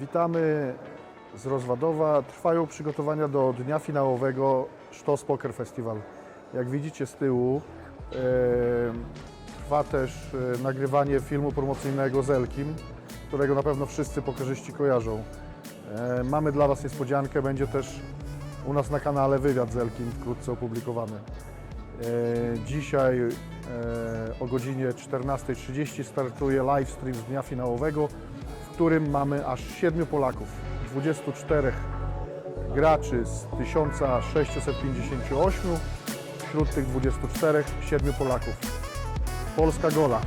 Witamy z Rozwadowa. Trwają przygotowania do dnia finałowego Sztos Poker Festival. Jak widzicie z tyłu, e, trwa też e, nagrywanie filmu promocyjnego z Elkim, którego na pewno wszyscy pokerzyści kojarzą. E, mamy dla Was niespodziankę, będzie też u nas na kanale wywiad z Elkim wkrótce opublikowany. E, Dzisiaj e, o godzinie 14.30 startuje livestream z dnia finałowego, którym mamy aż 7 Polaków, 24 graczy z 1658, wśród tych 24 7 Polaków. Polska gola.